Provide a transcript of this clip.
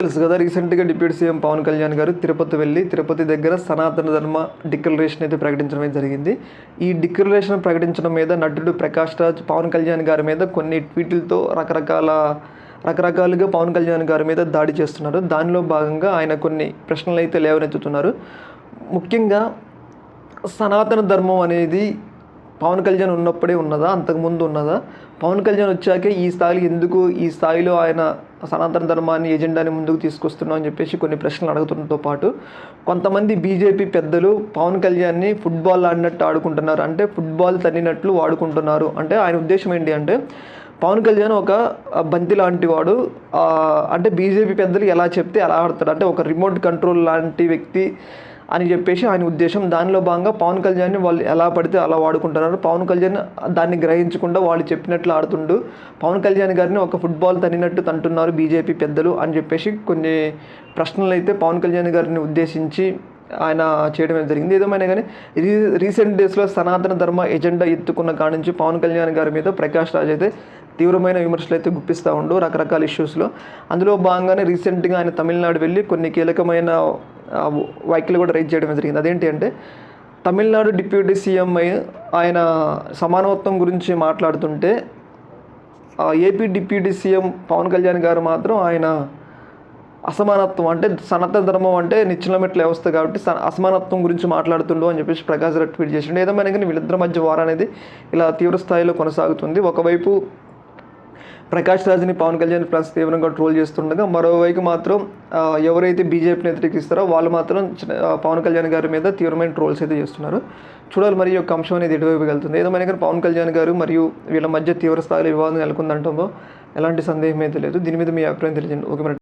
తెలుసు కదా రీసెంట్గా డిప్యూటీ సీఎం పవన్ కళ్యాణ్ గారు తిరుపతి వెళ్ళి తిరుపతి దగ్గర సనాతన ధర్మ డిక్లరేషన్ అయితే ప్రకటించడం జరిగింది. ఈ డిక్లరేషన్ ప్రకటించడం మీద నటుడు ప్రకాష్ రాజ్ పవన్ కళ్యాణ్ గారి మీద కొన్ని ట్వీట్లతో రకరకాల రకరకాలుగా పవన్ కళ్యాణ్ గారి మీద దాడి చేస్తున్నారు. దానిలో భాగంగా ఆయన కొన్ని ప్రశ్నలు అయితే లేవనెత్తుతున్నారు. ముఖ్యంగా సనాతన ధర్మం అనేది పవన్ కళ్యాణ్ ఉన్నప్పుడే ఉన్నదా? అంతకుముందు ఉన్నదా? పవన్ కళ్యాణ్ వచ్చాకే ఈ స్థాయిలో ఎందుకు ఈ స్థాయిలో ఆయన సనాతన ధర్మాన్ని ఎజెండాని ముందుకు తీసుకొస్తున్నాం అని చెప్పేసి కొన్ని ప్రశ్నలు అడుగుతుండటంతో పాటు కొంతమంది బీజేపీ పెద్దలు పవన్ కళ్యాణ్ని ఫుట్బాల్ ఆడినట్టు ఆడుకుంటున్నారు. అంటే ఫుట్బాల్ తన్నినట్లు వాడుకుంటున్నారు. అంటే ఆయన ఉద్దేశం ఏంటి అంటే పవన్ కళ్యాణ్ ఒక బంతి లాంటి వాడు. అంటే బీజేపీ పెద్దలు ఎలా చెప్తే ఎలా ఆడతాడు. అంటే ఒక రిమోట్ కంట్రోల్ లాంటి వ్యక్తి అని చెప్పేసి ఆయన ఉద్దేశం. దానిలో భాగంగా పవన్ కళ్యాణ్ని వాళ్ళు ఎలా పడితే అలా వాడుకుంటున్నారు. పవన్ కళ్యాణ్ దాన్ని గ్రహించకుండా వాళ్ళు చెప్పినట్లు ఆడుతుండు. పవన్ కళ్యాణ్ గారిని ఒక ఫుట్బాల్ తనినట్టు తంటున్నారు బీజేపీ పెద్దలు అని చెప్పేసి కొన్ని ప్రశ్నలు అయితే పవన్ కళ్యాణ్ గారిని ఉద్దేశించి ఆయన చేయడం జరిగింది. ఏదేమైనా కానీ రీ రీసెంట్ డేస్లో సనాతన ధర్మ ఎజెండా ఎత్తుకున్న కాడ నుంచి పవన్ కళ్యాణ్ గారి మీద ప్రకాష్ రాజ్ అయితే తీవ్రమైన విమర్శలు అయితే గుప్పిస్తూ ఉండు రకరకాల ఇష్యూస్లో. అందులో భాగంగానే రీసెంట్గా ఆయన తమిళనాడు వెళ్ళి కొన్ని కీలకమైన ఆ, కూడా రైజ్ చేయడం జరిగింది. అదేంటి అంటే తమిళనాడు డిప్యూటీ సీఎం అయి ఆయన సమానత్వం గురించి మాట్లాడుతుంటే AP deputy CM Pawan Kalyan గారు మాత్రం ఆయన అసమానత్వం అంటే సనాతన ధర్మం అంటే నిచ్చెన మెట్ల వ్యవస్థ కాబట్టి స- అసమానత్వం గురించి మాట్లాడుతుండు అని చెప్పేసి ప్రకాష్ రావు ట్వీట్ చేసిండు. ఏదేమైనా కానీ వీళ్ళిద్దరి మధ్య వార్ అనేది ఇలా తీవ్ర స్థాయిలో కొనసాగుతుంది. ఒకవైపు ప్రకాష్ రాజ్ని పవన్ కళ్యాణ్ ఫ్రెండ్స్ తీవ్రంగా ట్రోల్ చేస్తుండగా మరోవైపు మాత్రం ఎవరైతే బీజేపీని వ్యతిరేకిస్తారో వాళ్ళు మాత్రం పవన్ కళ్యాణ్ గారి మీద తీవ్రమైన ట్రోల్స్ అయితే చేస్తున్నారు. చూడాలి మరి యొక్క అంశం అనేది ఎటువైపు వెళ్తుంది. ఏదేమైనా కానీ పవన్ కళ్యాణ్ గారు మరియు వీళ్ళ మధ్య తీవ్ర స్థాయిలో వివాదం నెలకొందంటంలో ఎలాంటి సందేహం అయితే లేదు. దీని మీద మీ అభిప్రాయం తెలియజేయండి. ఓకే మరి.